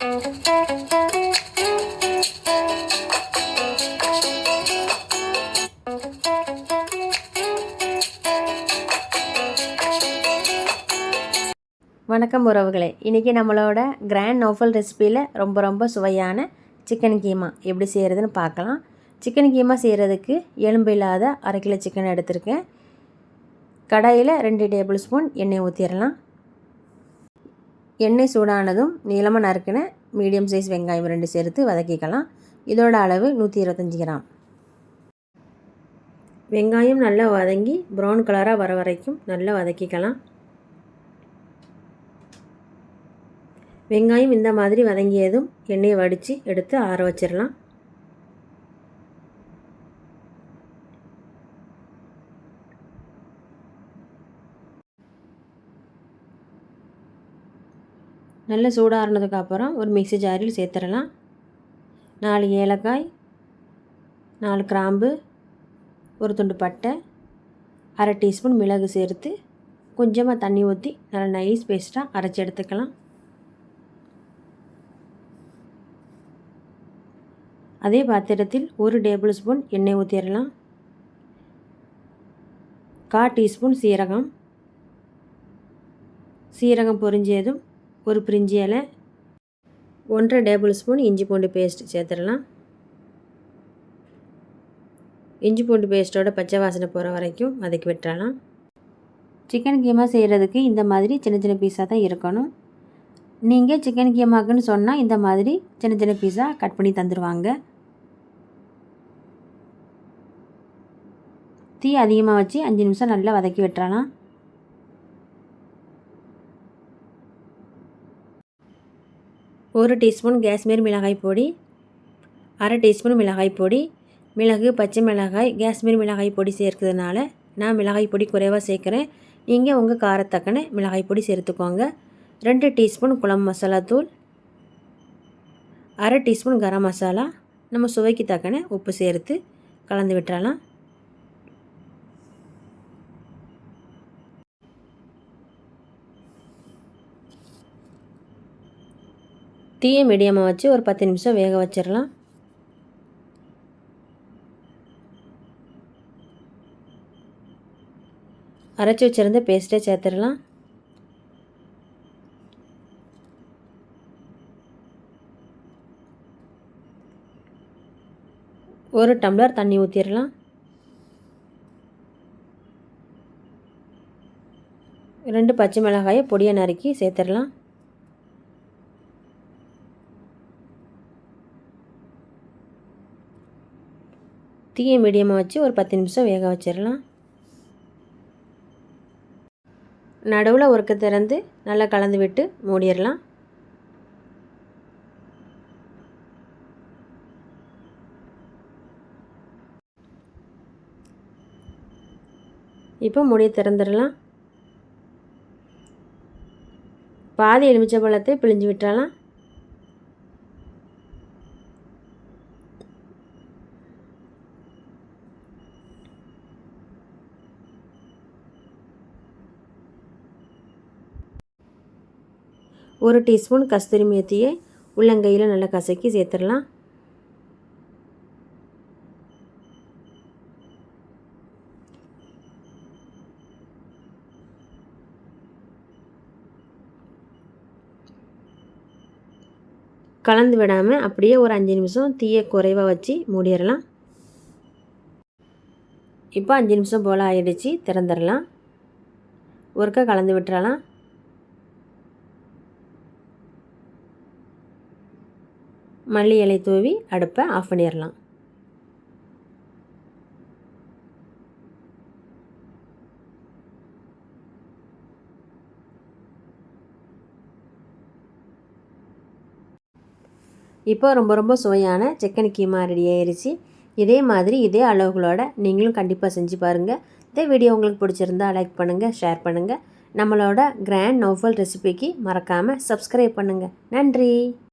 வணக்கம் உறவுகளே. இன்றைக்கி நம்மளோட கிராண்ட் நோஃபல் ரெசிப்பியில் ரொம்ப ரொம்ப சுவையான சிக்கன் கீமா எப்படி செய்கிறதுன்னு பார்க்கலாம். சிக்கன் கீமா செய்கிறதுக்கு எலும்பு இல்லாத அரை கிலோ சிக்கன் எடுத்திருக்கேன். கடாயில் ரெண்டு டேபிள் ஸ்பூன் எண்ணெய் ஊற்றிடலாம் எண்ணெய் சூடானதும் நீளமாக நறுக்கின மீடியம் சைஸ் வெங்காயம் ரெண்டு சேர்த்து வதக்கிக்கலாம். இதோட அளவு நூற்றி இருபத்தஞ்சி கிராம். வெங்காயம் நல்லா வதங்கி ப்ரௌன் கலராக வர வரைக்கும் நல்லா வதக்கிக்கலாம். வெங்காயம் இந்த மாதிரி வதங்கியதும் எண்ணெயை வடித்து எடுத்து ஆற வச்சிடலாம் நல்ல சூடாறினதுக்கப்புறம் ஒரு மிக்சி ஜாரில் சேர்த்துடலாம். நாலு ஏலக்காய் நாலு கிராம்பு ஒரு துண்டு பட்டை அரை டீஸ்பூன் மிளகு சேர்த்து கொஞ்சமாக தண்ணி ஊற்றி நல்லா நைஸ் பேஸ்ட்டாக அரைச்சி எடுத்துக்கலாம். அதே பாத்திரத்தில் ஒரு டேபிள் ஸ்பூன் எண்ணெய் ஊற்றிடலாம் கா டீஸ்பூன் சீரகம். சீரகம் பொறிஞ்சதும் ஒரு பிரிஞ்சி இலை ஒன்றரை டேபிள் ஸ்பூன் இஞ்சி பூண்டு பேஸ்ட் சேர்த்துடலாம். இஞ்சி பூண்டு பேஸ்ட்டோட பச்சை வாசனை போகிற வரைக்கும் வதக்கி விட்டுறலாம். சிக்கன் கீமா செய்கிறதுக்கு இந்த மாதிரி சின்ன சின்ன பீஸாக தான் இருக்கணும். நீங்கள் சிக்கன் கீமாக்குன்னு சொன்னால் இந்த மாதிரி சின்ன சின்ன பீஸாக கட் பண்ணி தந்துடுவாங்க தீ அதிகமாக வச்சு அஞ்சு நிமிஷம் நல்லா வதக்கி விட்டுறலாம். ஒரு டீஸ்பூன் காஷ்மீர் மிளகாய் பொடி அரை டீஸ்பூன் மிளகாய் பொடி மிளகு பச்சை மிளகாய் காஷ்மீர் மிளகாய் பொடி சேர்க்கிறதுனால நான் மிளகாய் பொடி குறைவாக சேர்க்குறேன். நீங்கள் உங்கள் காரத்தக்கன மிளகாய் பொடி சேர்த்துக்கோங்க. ரெண்டு டீஸ்பூன் குழம்பு மசாலா தூள் அரை டீஸ்பூன் கரம் மசாலா. நம்ம சுவைக்கு தக்கன உப்பு சேர்த்து கலந்து விட்டுறலாம். தீயை மீடியமாக வச்சு ஒரு பத்து நிமிஷம் வேக வச்சிடலாம். அரைச்சி வச்சுருந்த பேஸ்ட்டே சேர்த்துடலாம். ஒரு டம்ளர் தண்ணி ஊற்றிடலாம் ரெண்டு பச்சை மிளகாயை பொடியை நறுக்கி சேர்த்துடலாம். தீயை மீடியமாக வச்சு ஒரு பத்து நிமிஷம் வேக வச்சிடலாம். நடுவில் ஒருக்க திறந்து நல்லா கலந்து விட்டு மூடிடலாம். இப்போ முடியை திறந்துடலாம். பாதி எலுமிச்சை பழத்தை பிழிஞ்சு விட்டுறலாம். ஒரு டீஸ்பூன் கஸ்தூரி மேத்தியை உள்ளங்கையில் நல்லா கசக்கி சேர்த்துடலாம். கலந்து விடாமல் அப்படியே ஒரு அஞ்சு நிமிஷம் தீயை குறைவாக வச்சு மூடிடலாம். இப்போ அஞ்சு நிமிஷம் போல் ஆயிடுச்சு திறந்துடலாம். ஒருக்கா கலந்து விட்டுறலாம். மல்லி இலை தூவி அடுப்பை ஆஃப் பண்ணிடலாம். இப்போ ரொம்ப ரொம்ப சுவையான சிக்கன் கீமா ரெடி ஆயிடுச்சு இதே மாதிரி இதே அளவுகளோட நீங்களும் கண்டிப்பாக செஞ்சு பாருங்கள் இந்த வீடியோ உங்களுக்கு பிடிச்சிருந்தா லைக் பண்ணுங்கள் ஷேர் பண்ணுங்கள் நம்மளோட கிராண்ட் நோஃபல் ரெசிபிக்கு மறக்காமல் சப்ஸ்கிரைப் பண்ணுங்கள் நன்றி!